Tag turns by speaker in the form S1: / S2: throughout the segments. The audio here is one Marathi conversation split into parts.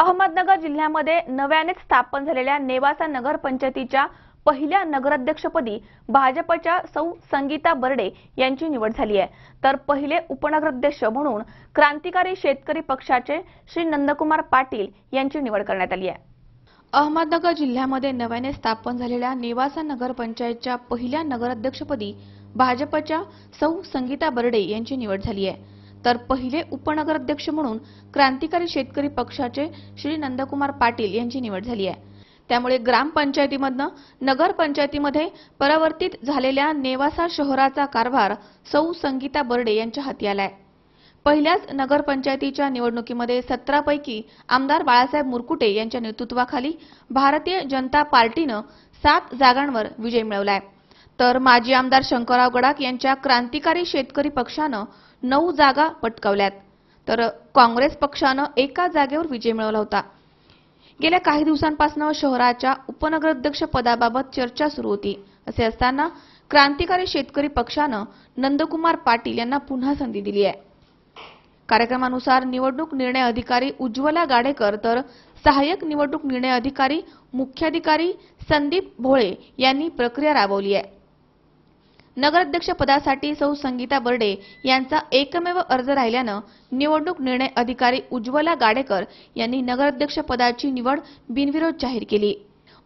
S1: अहमदनगर जिल्ह्यामध्ये नव्यानेच स्थापन झालेल्या नेवासा नगर पंचायतीच्या पहिल्या नगराध्यक्षपदी भाजपच्या सौ संगीता बर्डे यांची निवड झाली आहे. तर पहिले उपनगराध्यक्ष म्हणून क्रांतिकारी शेतकरी पक्षाचे श्री नंदकुमार पाटील यांची निवड करण्यात आली आहे. अहमदनगर जिल्ह्यामध्ये नव्याने स्थापन झालेल्या नेवासा नगर पंचायतच्या पहिल्या नगराध्यक्षपदी भाजपच्या सौ संगीता बर्डे यांची निवड झाली आहे. तर पहिले उपनगराध्यक्ष म्हणून क्रांतिकारी शेतकरी पक्षाचे श्री नंदकुमार पाटील यांची निवड झाली आहे. त्यामुळे ग्रामपंचायतीमधनं नगरपंचायतीमध्ये परावर्तित झालेल्या नेवासा शहराचा कारभार सौ संगीता बर्डे यांच्या हाती आलाय. पहिल्याच नगरपंचायतीच्या निवडणुकीमध्ये सतरापैकी आमदार बाळासाहेब मुरकुटे यांच्या नेतृत्वाखाली भारतीय जनता पार्टीनं सात जागांवर विजय मिळवलाय. तर माजी आमदार शंकरराव गडाख यांच्या क्रांतिकारी शेतकरी पक्षानं नऊ जागा पटकावल्यात. तर काँग्रेस पक्षानं एका जागेवर विजय मिळवला होता. गेल्या काही दिवसांपासून शहराच्या उपनगराध्यक्ष पदाबाबत चर्चा सुरू होती. असे असताना क्रांतिकारी शेतकरी पक्षानं नंदकुमार पाटील यांना पुन्हा संधी दिली आहे. कार्यक्रमानुसार निवडणूक निर्णय अधिकारी उज्ज्वला गाडेकर तर सहाय्यक निवडणूक निर्णय अधिकारी मुख्याधिकारी संदीप भोळे यांनी प्रक्रिया राबवली आहे. नगराध्यक्ष पदासाठी सौ संगीता बर्डे यांचा एकमेव अर्ज राहिल्यानं निवडणूक निर्णय अधिकारी उज्ज्वला गाडेकर यांनी नगराध्यक्ष पदाची निवड बिनविरोध जाहीर केली.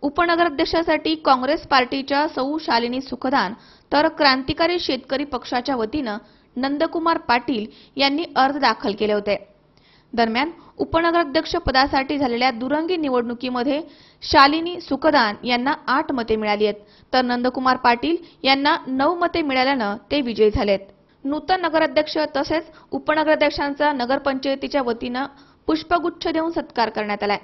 S1: उपनगराध्यक्षासाठी काँग्रेस पार्टीच्या सौ शालिनी सुखदान तर क्रांतिकारी शेतकरी पक्षाच्या वतीनं नंदकुमार पाटील यांनी अर्ज दाखल केले होते. दरम्यान उपनगराध्यक्ष पदासाठी झालेल्या दुरंगी निवडणुकीमध्ये शालिनी सुखदान यांना आठ मते मिळाली आहेत. तर नंदकुमार पाटील यांना नऊ मते मिळाल्यानं ते विजयी झालेत. नूतन नगराध्यक्ष तसेच उपनगराध्यक्षांचा नगरपंचायतीच्या वतीनं पुष्पगुच्छ देऊन सत्कार करण्यात आलाय.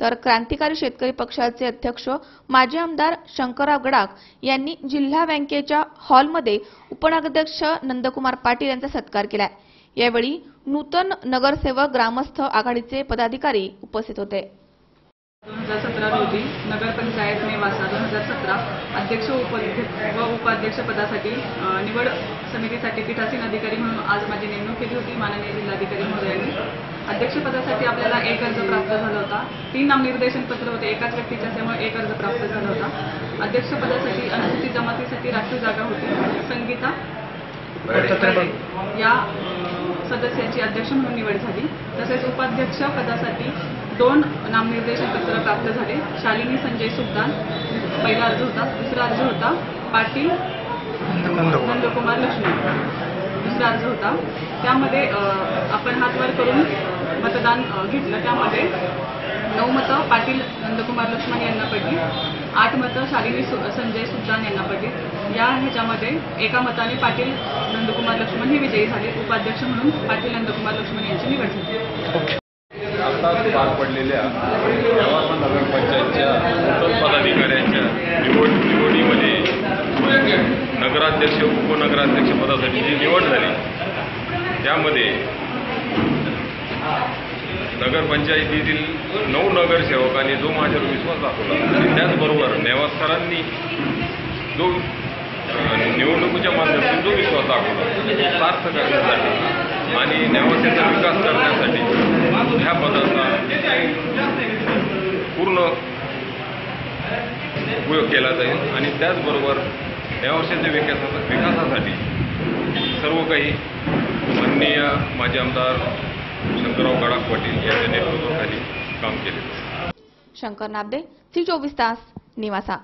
S1: तर क्रांतिकारी शेतकरी पक्षाचे अध्यक्ष माजी आमदार शंकरराव गडाख यांनी जिल्हा बँकेच्या हॉलमध्ये उपनगराध्यक्ष नंदकुमार पाटील यांचा सत्कार केलाय. यावेळी नूतन नगरसेवक ग्रामस्थ आघाडीचे पदाधिकारी उपस्थित होते.
S2: दोन हजार सतरा रोजी नगरपंचायत नेवासा दोन हजार सतरा अध्यक्ष उपाध्यक्ष व उपाध्यक्ष पदासाठी निवड समितीसाठी पीठासीन अधिकारी म्हणून आज माझी नेमणूक केली होती माननीय जिल्हाधिकारी महोदयांनी. अध्यक्षपदासाठी आपल्याला एक अर्ज प्राप्त झाला होता. तीन नामनिर्देशन पत्र होते एकाच व्यक्तीचे असल्यामुळे एक अर्ज प्राप्त झाला होता. अध्यक्षपदासाठी अनुसूचित जमातीसाठी राखीव जागा होती. संगीता या सदस्याची अध्यक्ष म्हणून निवड झाली. तसेच उपाध्यक्ष पदासाठी दोन नामनिर्देशन पत्र प्राप्त झाले. शालिनी संजय सुलतान पहिला अर्ज होता दुसरा अर्ज होता पाटील नंदकुमार लक्ष्मी दुसरा अर्ज होता. त्यामध्ये आपण हातवर करून मतदान घेतलं. त्यामध्ये नऊ मतं पाटील नंदकुमार लक्ष्मण यांना पडली. आठ मतं शालिनी संजय सुलतान यांना पडली या ह्याच्यामध्ये एका मताने पाटील नंदकुमार लक्ष्मण हे विजयी झाले. उपाध्यक्ष म्हणून पाटील नंदकुमार लक्ष्मण यांची निवड झाली.
S3: आताच पार पडलेल्या यवतमाळ नगरपंचायतच्या नूतन पदाधिकाऱ्यांच्या निवड निवडीमध्ये नगराध्यक्ष उपनगराध्यक्ष पदासाठी जी निवड झाली त्यामध्ये नगरपंचायतीतील नऊ नगरसेवकांनी जो माझ्यावर विश्वास दाखवला आणि त्याचबरोबर नेवासकरांनी जो निवडणुकीच्या माध्यमातून जो विश्वास दाखवला तो सार्थ करण्यासाठी आणि नेवासाचा विकास करण्यासाठी ह्या पदाचा पूर्ण उपयोग केला जाईल आणि त्याचबरोबर नेवासाच्या विकासा विकासासाठी सर्व काही माननीय माजी आमदार शंकरराव गडाख पाटील यांच्या नेतृत्वाखाली काम केले
S1: शंकर नाबदे सी चोवीस तास निवासा.